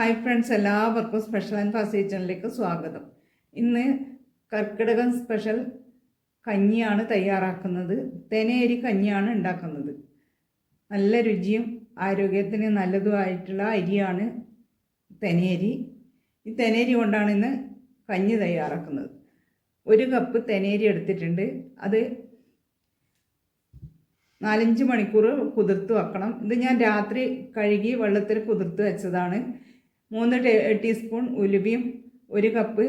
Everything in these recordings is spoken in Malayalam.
ഹായ് ഫ്രണ്ട്സ് എല്ലാവർക്കും സ്പെഷ്യൽ ആൻഡ് ഫാസ്റ്റ് കിച്ചണിലേക്ക് സ്വാഗതം. ഇന്ന് കർക്കിടകം സ്പെഷ്യൽ കഞ്ഞിയാണ് തയ്യാറാക്കുന്നത്. തേനേരി കഞ്ഞിയാണ് ഉണ്ടാക്കുന്നത്. നല്ല രുചിയും ആരോഗ്യത്തിന് നല്ലതുമായിട്ടുള്ള അരിയാണ് തേനേരി ഈ തേനേരി കൊണ്ടാണ് ഇന്ന് കഞ്ഞി തയ്യാറാക്കുന്നത്. ഒരു കപ്പ് തേനേരി എടുത്തിട്ടുണ്ട്. അത് നാലഞ്ച് മണിക്കൂർ കുതിർത്ത് വെക്കണം. ഇത് ഞാൻ രാത്രി കഴുകി വെള്ളത്തിൽ കുതിർത്ത് വെച്ചതാണ്. മൂന്ന് ടീസ്പൂൺ ഉലുവയും ഒരു കപ്പ്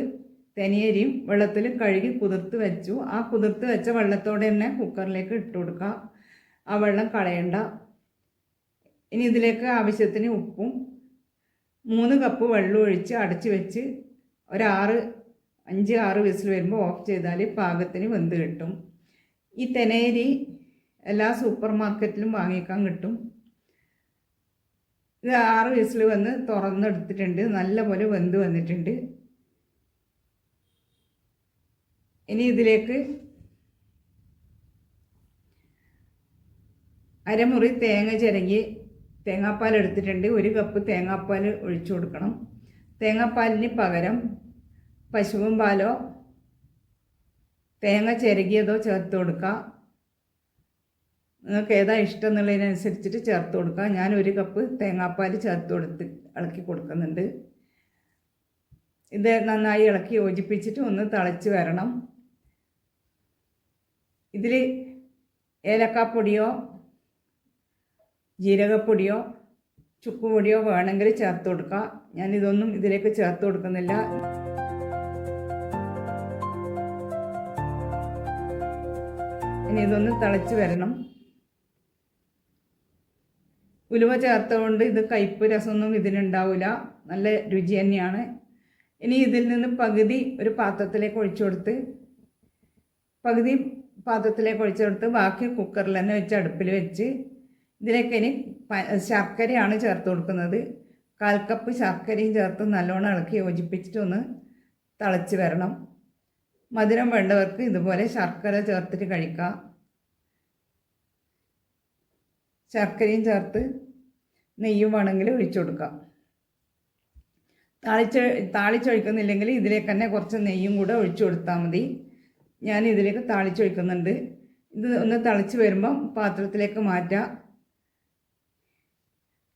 തനിയരിയും വെള്ളത്തിൽ കഴുകി കുതിർത്ത് വെച്ചു. ആ കുതിർത്ത് വെച്ച വെള്ളത്തോടെ തന്നെ കുക്കറിലേക്ക് ഇട്ട് കൊടുക്കുക. ആ വെള്ളം കളയണ്ട. ഇനി ഇതിലേക്ക് ആവശ്യത്തിന് ഉപ്പും മൂന്ന് കപ്പ് വെള്ളം ഒഴിച്ച് അടച്ച് വെച്ച് ഒരാറ് അഞ്ച് ആറ് വിസിൽ വരുമ്പോൾ ഓഫ് ചെയ്താൽ പാകത്തിന് വെന്ത് കിട്ടും. ഈ തെനേരി എല്ലാ സൂപ്പർ മാർക്കറ്റിലും വാങ്ങിക്കാൻ കിട്ടും. ഇത് ആറ് വിസിൽ വന്ന് തുറന്നെടുത്തിട്ടുണ്ട്. നല്ലപോലെ വെന്ത് വന്നിട്ടുണ്ട്. ഇനി ഇതിലേക്ക് അരമുറി തേങ്ങ ചിരങ്ങി തേങ്ങാപ്പാൽ എടുത്തിട്ടുണ്ട്. ഒരു കപ്പ് തേങ്ങാപ്പാൽ ഒഴിച്ചു കൊടുക്കണം. തേങ്ങാപ്പാലിന് പകരം പശുവും പാലോ തേങ്ങ ചിരകിയതോ ചേർത്ത് കൊടുക്കുക നിങ്ങൾക്ക് ഏതാ ഇഷ്ടം എന്നുള്ളതിനനുസരിച്ചിട്ട് ചേർത്ത് കൊടുക്കാം. ഞാൻ ഒരു കപ്പ് തേങ്ങാപ്പാൽ ചേർത്ത് കൊടുത്ത് ഇളക്കി കൊടുക്കുന്നുണ്ട്. ഇത് നന്നായി ഇളക്കി യോജിപ്പിച്ചിട്ട് ഒന്ന് തിളച്ച് വരണം. ഇതിൽ ഏലക്കാപ്പൊടിയോ ജീരകപ്പൊടിയോ ചുക്കുപൊടിയോ വേണമെങ്കിൽ ചേർത്ത് കൊടുക്കുക ഞാനിതൊന്നും ഇതിലേക്ക് ചേർത്ത് കൊടുക്കുന്നില്ല. ഇനി ഇതൊന്ന് തിളച്ച് വരണം. ഉലുവ ചേർത്തതുകൊണ്ട് ഇത് കയ്പ്പ് രസമൊന്നും ഇതിലുണ്ടാവില്ല നല്ല രുചി തന്നെയാണ്. ഇനി ഇതിൽ നിന്ന് പകുതി ഒരു പാത്രത്തിലേക്ക് ഒഴിച്ചു കൊടുത്ത് പകുതി പാത്രത്തിലേക്ക് ഒഴിച്ചു കൊടുത്ത് ബാക്കി കുക്കറിൽ തന്നെ വെച്ച് അടുപ്പിൽ വെച്ച് ഇതിലേക്ക് ഇനി ശർക്കരയാണ് ചേർത്ത് കൊടുക്കുന്നത്. കാൽ കപ്പ് ശർക്കരയും ചേർത്ത് നല്ലോണം ഇളക്കി യോജിപ്പിച്ചിട്ടൊന്ന് തിളച്ച് വരണം. മധുരം വേണ്ടവർക്ക് ഇതുപോലെ ശർക്കര ചേർത്തിട്ട് കഴിക്കാം. ശർക്കരയും ചേർത്ത് നെയ്യും വേണമെങ്കിൽ ഒഴിച്ചു കൊടുക്കാം. താളിച്ച് താളിച്ചൊഴിക്കുന്നില്ലെങ്കിൽ ഇതിലേക്ക് തന്നെ കുറച്ച് നെയ്യും കൂടെ ഒഴിച്ചു കൊടുത്താൽ മതി. ഞാൻ ഇതിലേക്ക് താളിച്ചൊഴിക്കുന്നുണ്ട്. ഇത് ഒന്ന് തിളച്ച് വരുമ്പം പാത്രത്തിലേക്ക് മാറ്റാം.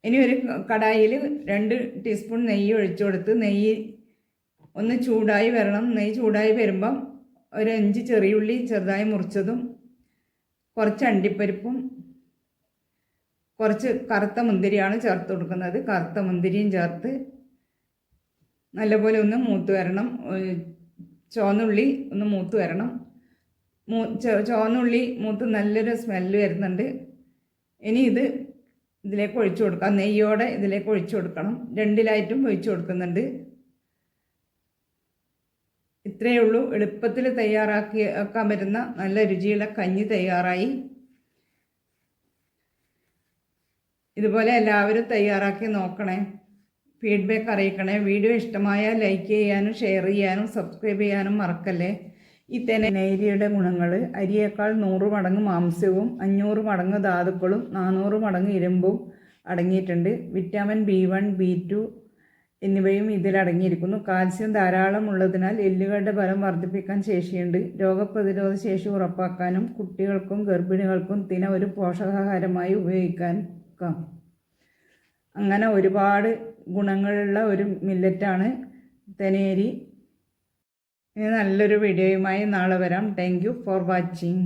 ഇനി ഒരു കടായിൽ രണ്ട് ടീസ്പൂൺ നെയ്യ് ഒഴിച്ചു കൊടുത്ത് നെയ്യ് ഒന്ന് ചൂടായി വരണം. നെയ്യ് ചൂടായി വരുമ്പം ഒരു അഞ്ച് ചെറിയുള്ളി ചെറുതായി മുറിച്ചതും കുറച്ച് അണ്ടിപ്പരിപ്പും കുറച്ച് കറുത്ത മുന്തിരിയാണ് ചേർത്ത് കൊടുക്കുന്നത്. കറുത്ത മുന്തിരിയും ചേർത്ത് നല്ലപോലെ ഒന്ന് മൂത്ത് വരണം. ചുവന്നുള്ളി ഒന്ന് മൂത്ത് വരണം. മൂ ചുവന്നുള്ളി മൂത്ത് നല്ലൊരു സ്മെല്ല് വരുന്നുണ്ട്. ഇനി ഇത് ഇതിലേക്ക് ഒഴിച്ചു കൊടുക്കാം. നെയ്യോടെ ഇതിലേക്ക് ഒഴിച്ചു കൊടുക്കണം. രണ്ടിലായിട്ടും ഒഴിച്ചു കൊടുക്കുന്നുണ്ട്. ഇത്രയേ ഉള്ളൂ. എളുപ്പത്തിൽ തയ്യാറാക്കി ആക്കാൻ പറ്റുന്ന നല്ല രുചിയുള്ള കഞ്ഞി തയ്യാറായി. ഇതുപോലെ എല്ലാവരും തയ്യാറാക്കി നോക്കണേ. ഫീഡ്ബാക്ക് അറിയിക്കണേ. വീഡിയോ ഇഷ്ടമായ ലൈക്ക് ചെയ്യാനും ഷെയർ ചെയ്യാനും സബ്സ്ക്രൈബ് ചെയ്യാനും മറക്കല്ലേ. ഈ തെനേരിയുടെ ഗുണങ്ങൾ അരിയേക്കാൾ നൂറ് മടങ്ങ് മാംസ്യവും അഞ്ഞൂറ് മടങ്ങ് ധാതുക്കളും നാനൂറ് മടങ്ങ് ഇരുമ്പും അടങ്ങിയിട്ടുണ്ട്. Vitamin B one B two എന്നിവയും ഇതിലടങ്ങിയിരിക്കുന്നു കാൽസ്യം ധാരാളം ഉള്ളതിനാൽ എല്ലുകളുടെ ബലം വർദ്ധിപ്പിക്കാൻ ശേഷിയുണ്ട്. രോഗപ്രതിരോധ ശേഷി ഉറപ്പാക്കാനും കുട്ടികൾക്കും ഗർഭിണികൾക്കും തിന ഒരു പോഷകാഹാരമായി ഉപയോഗിക്കാൻ അങ്ങനെ ഒരുപാട് ഗുണങ്ങളുള്ള ഒരു മില്ലറ്റാണ് തനേരി. ഇനി നല്ലൊരു വീഡിയോയുമായി നാളെ വരാം. Thank for watching